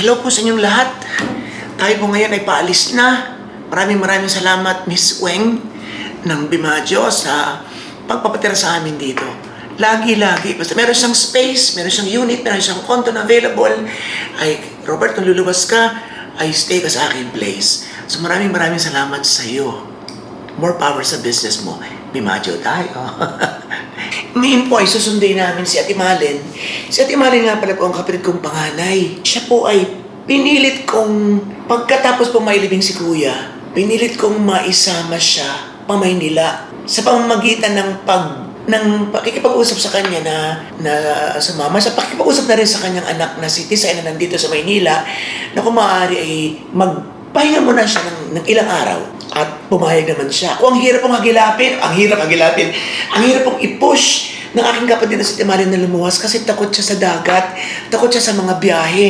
Hello po sa inyong lahat. Tayo po ngayon ay paalis na. Maraming maraming salamat Miss Weng ng Bimadyo sa pagpapatira sa amin dito. Lagi-lagi. Basta meron siyang space, meron siyang unit, meron siyang konto na available. Ay, Robert, kung luluwas ka, ay stay ka sa aking place. So maraming maraming salamat sa iyo. More power sa business mo. Bimadyo tayo. Ngayon po ay susundin namin si Ate Malin. Si Ate Malin nga pala po ang kapatid kong panganay. Siya po ay pinilit kong, pagkatapos po mailibing si Kuya, pinilit kong maisama siya pa Maynila sa pamamagitan ng pag ng pakikipag-usap sa kanya na na sumama sa pakikipag-usap na rin sa kanyang anak na si Tisay na nandito sa Maynila na kung maaari ay magpahinga muna siya ng, ng ilang araw at pumayag naman siya. Kung ang hirap pong hagilapin, ang hirap hagilapin, ang hirap pong i-push ng aking kapatid na si Timarin na lumuwas kasi takot siya sa dagat, takot siya sa mga biyahe.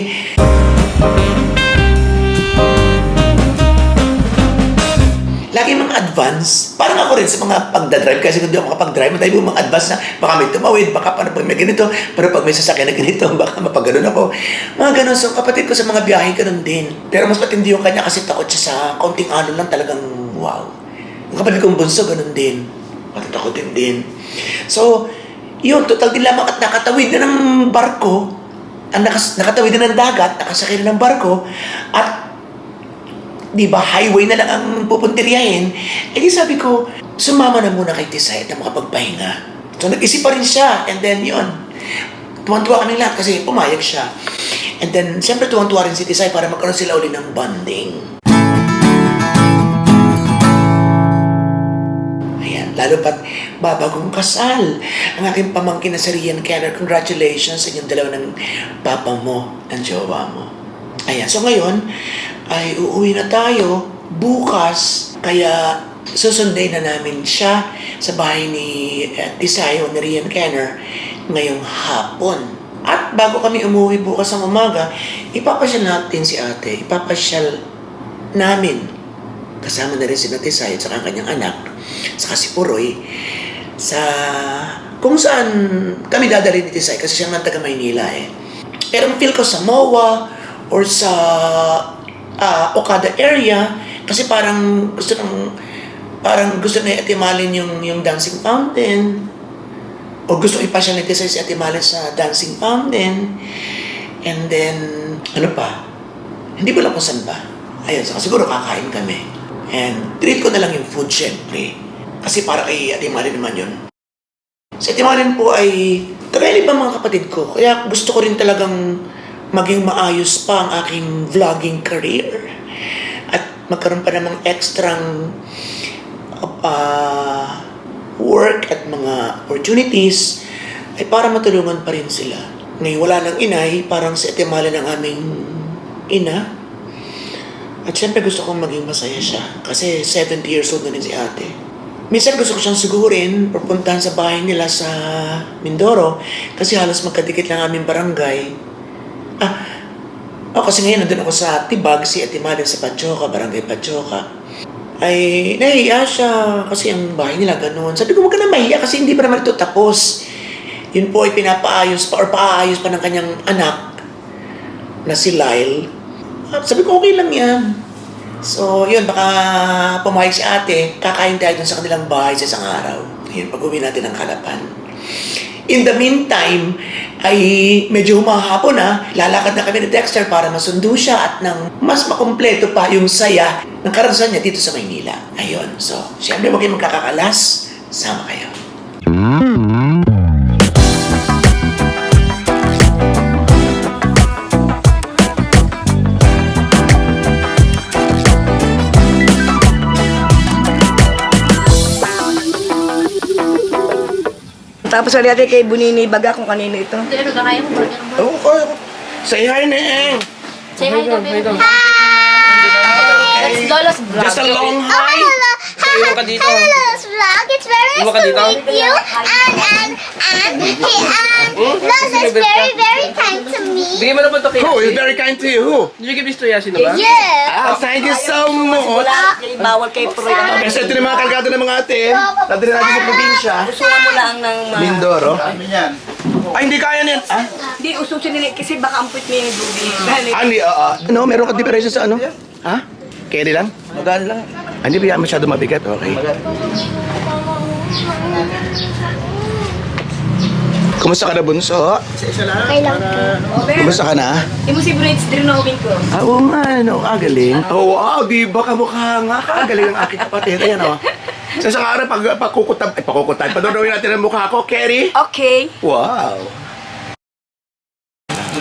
Lagi mga advance, parang ako rin sa mga pagdadrive kasi kung di ako makapag-drive, madami mga advance na baka may tumawid, baka paano pag may ganito, pero pag may sasakyan na ganito, baka mapagano'n ako. Mga ganun, so kapatid ko sa mga biyahe, ganun din. Pero mas matindi yung kanya kasi takot siya sa konting alon lang talagang wow. Yung kapatid kong bunso, ganun din. Matatakotin din. So, yun, total din lamang at nakatawid na ng barko, ang nakas, nakatawid na ng dagat, nakasakay na ng barko, at di ba, highway na lang ang pupuntiryahin. Eh sabi ko, sumama na muna kay Tisay at makapagpahinga. So nag-isip pa rin siya. And then yun, tuwan-tuwa kami lahat kasi pumayag siya. And then, siyempre tuwan-tuwa rin si Tisay para magkaroon sila uli ng bonding. Lalo pat babagong kasal. Ang aking pamangkin na si Rian Kenner, congratulations sa inyong dalawa ng papa mo, ng jowa mo. Ayan, so ngayon, ay uuwi na tayo bukas. Kaya susundin na namin siya sa bahay ni Tisayo ni Rian Kenner ngayong hapon. At bago kami umuwi bukas ng umaga, ipapasyal natin si ate. Ipapasyal namin. Kasama na rin si Tisayo at saka ang kanyang anak. Saka si Puroy. Sa kung saan kami dadalhin ni Tisay kasi siya nga taga Maynila eh. Pero ang feel ko sa MOA or sa ah, Okada area kasi parang gusto ng parang gusto na atimalin yung yung dancing fountain o gusto ipasyal ni Tisay si atimalin sa dancing fountain and then ano pa hindi ko lang kung saan ba ayun so siguro kakain kami and treat ko na lang yung food syempre kasi para kay atimalin naman yun si atimalin po ay kagaya ba mga kapatid ko kaya gusto ko rin talagang maging maayos pa ang aking vlogging career at magkaroon pa namang extrang uh, work at mga opportunities ay para matulungan pa rin sila. Ngayon wala nang inay, parang si Ate Mala ng aming ina. At syempre gusto kong maging masaya siya kasi 70 years old na rin si ate. Minsan gusto ko siyang sigurin, pupuntahan sa bahay nila sa Mindoro kasi halos magkadikit lang aming barangay. Ah, oh, kasi ngayon nandun ako sa Tibag, si Ate Malin sa Pachoka, Barangay Pachoka. Ay, nahiya siya kasi ang bahay nila ganun. Sabi ko, huwag ka na mahiya kasi hindi pa naman ito tapos. Yun po ay pinapaayos pa or paayos pa ng kanyang anak na si Lyle. Sabi ko, okay lang yan. So, yun, baka pumayag si ate, kakain tayo dun sa kanilang bahay sa isang araw. Yun, pag-uwi natin ng Kalapan. In the meantime, ay medyo humahapon na, lalakad na kami ni Dexter para masundo siya at nang mas makumpleto pa yung saya ng karanasan niya dito sa Maynila. Ayun, so, siyempre huwag kayong magkakakalas, sama kayo. Tapos ulit natin kay Bunini Baga kung kanino ito. Hindi, ano ka kaya mo ba? Oh, oh, say hi, Neng! Say hi, Gabi. Hi! It's Lola's vlog. Just a long hi! iwan ka dito. Hello, Lolo's vlog. It's very nice ka to dito? meet you. And, and, and, hey, and, Lola is very, very to me. Bigyan mo na ba ito kay Who is Yasi? very kind to you? Who? Did you give this to Yasi na ba? Yeah. Ah, thank you so much. Bawal kay Proy. Okay, so ito na yung mga kalgado ng mga ate. Dadali natin sa probinsya. Usuhan mo lang ng mga... Mindoro. Ay, hindi kaya niyan. Ah, Hindi, ususin nila kasi baka amput niya yung dubi. Dahil ah, hindi, oo. Ano, meron ka diferensya sa ano? Ha? Carry lang? Magaan lang. Ah, Hindi ba masyado mabigat? Okay. Kumusta ka na, Bunso? Okay lang po. Kumusta ka na? Yung mo si Braids drinowin ko. Ah, oo nga, ano, ah, galing. Oh, wow, di ba kamukha nga? Ah, galing ang aking kapatid. Ayan, oh. Sa isang araw, pag pakukutab, ay, pakukutab, padodawin natin ang mukha ko, Kerry. Okay. Wow.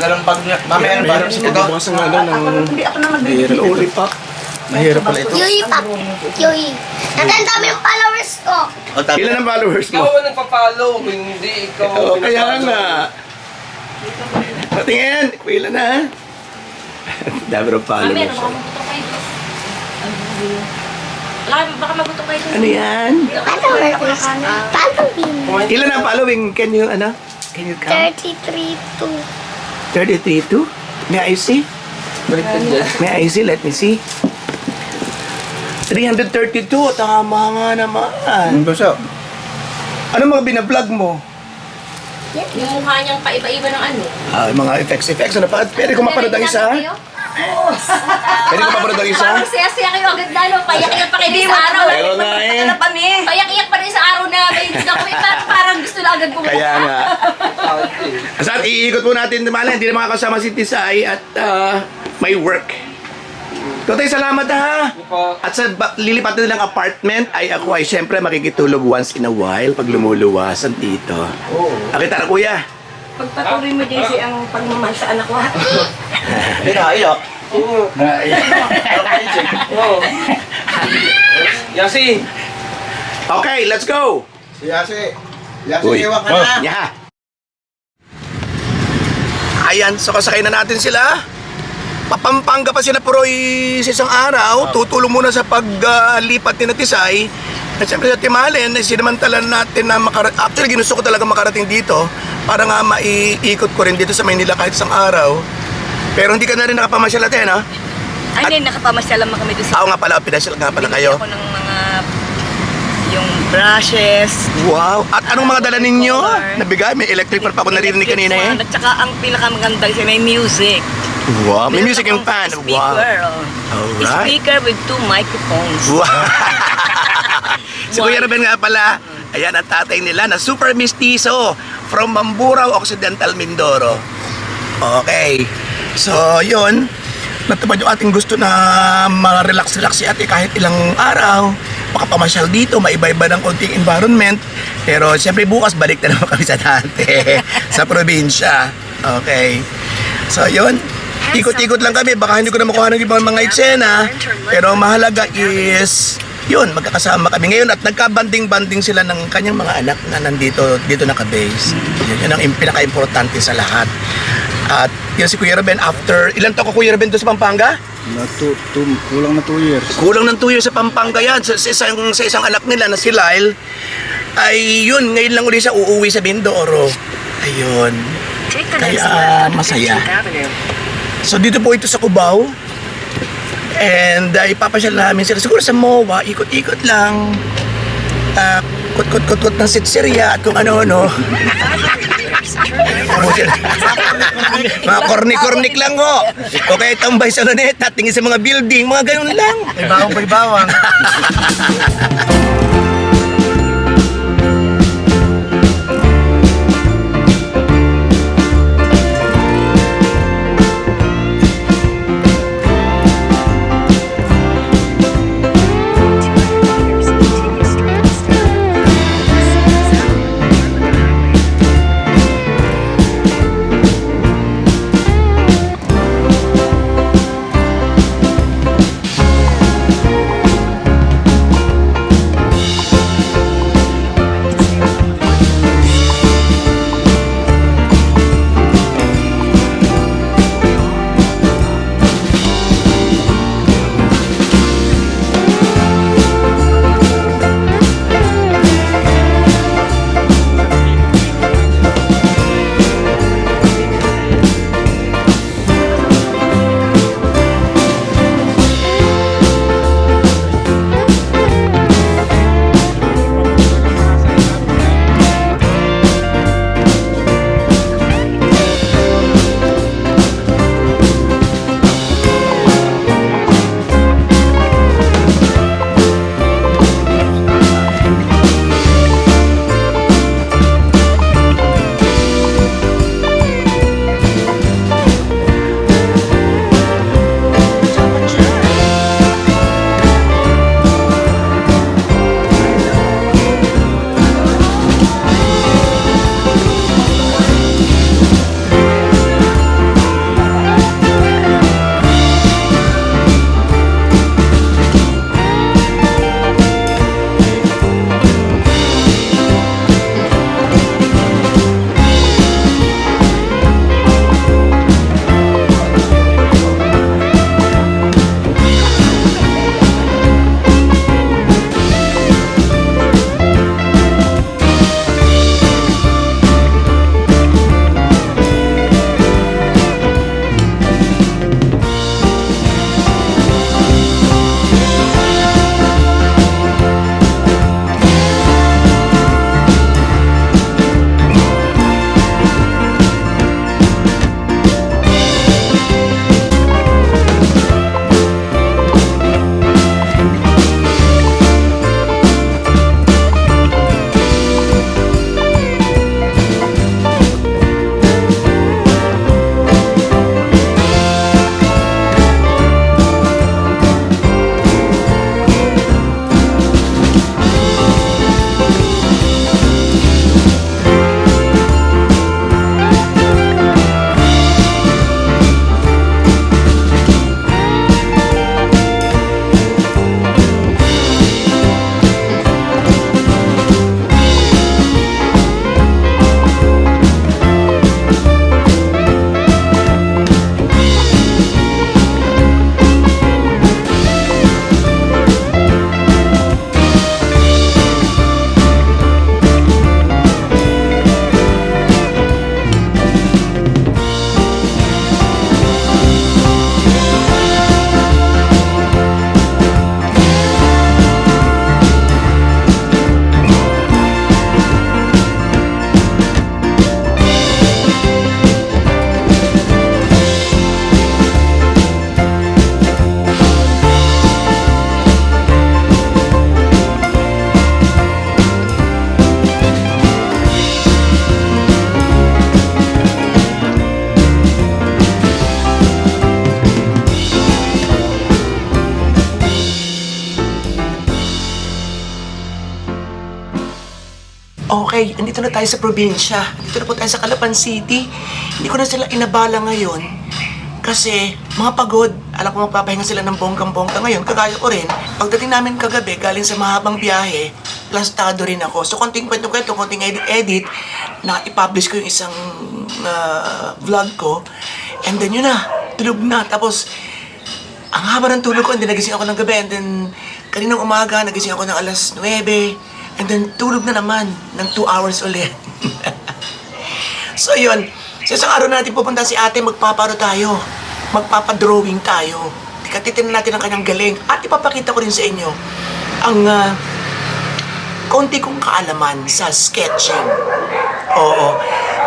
Ganun pag mamaya Mahirap sa pagbubukas ng ano, ng Hindi ako na lollipop. Mahirap pala ito. Yui, pap. Yui. Natanda mo yung followers ko. Ilan ang followers Ikaw mo? ang nagpa-follow, hindi ikaw. Ang kaya nga. Patingin, ilan na? Dami ng followers. Baka magutok kayo. Ano yan? Followers. Following. Ilan ang following? Can you, ano? Can you count? 33 to 33 to? May I see? May I see? Let me see. 332, tama nga naman. Basta, Ano mga binablog mo? Yung mukha niyang paiba-iba ng ano. Ah, mga effects, effects. Ano pa? Pwede ko mapanood ang isa? Pwede ko mapanood ang isa? Parang saya-saya kayo agad lalo. Payak-iyak pa kayo din sa araw. Ayaw nga eh. Ano pa ni? Payak-iyak pa rin sa araw na may. Parang, parang gusto na agad pumunta. Kaya nga. Saan iikot po natin, Mala, hindi na makakasama si Tisay at ah, may work. Totoy, salamat ha. At sa ba- lilipat na nilang apartment, ay ako ay syempre makikitulog once in a while pag lumuluwasan dito. Oo. Akita na kuya. Pagpatuloy mo, JC, ang pagmamahal sa anak ko. ha? pinaiyak. Oo. Yasi, Okay, let's go. Si Yasi. Yasi, Uy. iwan ka na. Yeah. Ayan, so kasakay na natin sila. Papampanga pa sila Puroy sa isang araw. Tutulong muna sa paglipat ni Natisay. At siyempre sa Timalen, sinamantalan natin na makarating. Actually, ginusto ko talaga makarating dito para nga maiikot ko rin dito sa Maynila kahit isang araw. Pero hindi ka na rin nakapamasyal natin, ha? Ay, hindi, nakapamasyal lang kami doon sa... Ako nga pala, pinasyal nga pala Binili kayo. ako ng mga... Yung brushes. Wow! At anong mga dala ninyo? Nabigay, may electric fan pa ako naririnig kanina eh. At saka ang pinakamaganda kasi may music. Wow, may music akong fan. Speaker. Wow. oh. Alright. Speaker with two microphones. Wow. si Kuya Ruben nga pala, ayan ang tatay nila na super mistizo from Mamburao, Occidental, Mindoro. Okay. So, yun. Natupad yung ating gusto na ma-relax-relax si ate kahit ilang araw. Makapamasyal dito, maiba-iba ng konting environment. Pero siyempre bukas balik na naman kami sa dati, sa probinsya. Okay. So, yun. Ikot-ikot lang kami. Baka hindi ko na makuha ng ibang mga eksena. Pero ang mahalaga is, yun, magkakasama kami ngayon at nagka-banding-banding sila ng kanyang mga anak na nandito, dito naka-base. Yun, yun ang im- pinaka-importante sa lahat. At yun si Kuya Ruben, after, ilan taon ka Kuya Ruben doon sa Pampanga? Na two, two, kulang na 2 years. Kulang ng 2 years sa Pampanga yan. Sa, sa, isang, sa isang anak nila na si Lyle, ay yun, ngayon lang uli siya uuwi sa Mindoro. Ayun. Kaya masaya. So dito po ito sa Cubao. And uh, ipapasyal namin sila. Siguro sa MOA, ikot-ikot lang. Uh, kot-kot-kot-kot ng sitserya at kung ano-ano. mga kornik-kornik lang ho. O kaya tambay sa luneta, tingin sa mga building, mga ganun lang. May bawang. Okay, andito na tayo sa probinsya. Dito na po tayo sa Calapan City. Hindi ko na sila inabala ngayon. Kasi mga pagod. Alam ko magpapahinga sila ng bonggang-bongga ngayon. Kagaya ko rin. Pagdating namin kagabi, galing sa mahabang biyahe, plastado rin ako. So, konting kwento-kwento, konting edit-edit, na i-publish ko yung isang ah, vlog ko. And then yun na, tulog na. Tapos, ang haba ng tulog ko, then nagising ako ng gabi, and then kaninang umaga, nagising ako ng alas 9, and then tulog na naman ng 2 hours ulit. so yun, sa isang araw natin pupunta si ate, magpaparo tayo. Magpapadrawing tayo. Tikatitin natin ang kanyang galing. At ipapakita ko rin sa inyo ang ah, konti kong kaalaman sa sketching. Oo.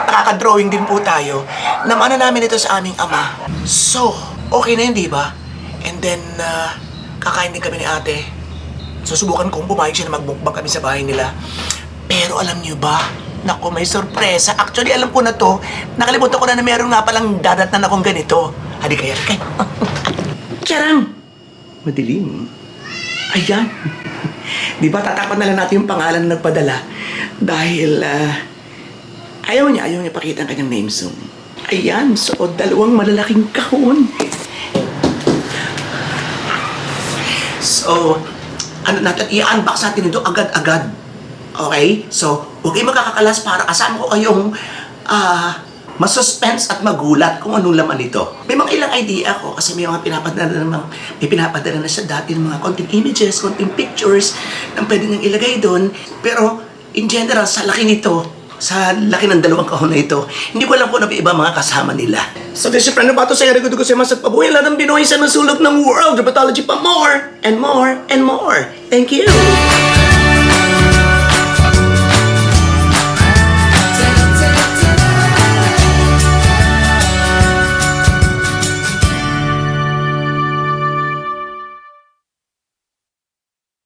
Nakaka-drawing din po tayo. Namana namin ito sa aming ama. So, okay na yun, di ba? And then, uh, kakain din kami ni ate. Susubukan kong pumayag siya na magbukbak kami sa bahay nila. Pero alam niyo ba? Naku, may sorpresa. Actually, alam ko na to. Nakalimutan ko na na meron nga palang dadatnan akong ganito. Hadi kaya, kay. Charang! Madilim. Ayan. Di ba tatapat na lang natin yung pangalan na nagpadala dahil ah, ayaw niya, ayaw niya pakita ang kanyang name soon. Ayan, so dalawang malalaking kahon. So, ano natin, i-unbox natin ito agad-agad. Okay? So, huwag kayong magkakakalas para kasama ko kayong ah, masuspense at magulat kung anong laman ito. May mga ilang idea ako kasi may mga pinapadala namang, may pinapadala na siya dati ng mga konting images, konting pictures na pwede nang ilagay doon. Pero, in general, sa laki nito, sa laki ng dalawang kahon na ito, hindi ko alam kung ano pa iba mga kasama nila. So this is friend Bato sa Erigo ko sa Masat Pabuhay lahat ng Pinoy sa nasulog ng world, Dramatology pa more and more and more. Thank you!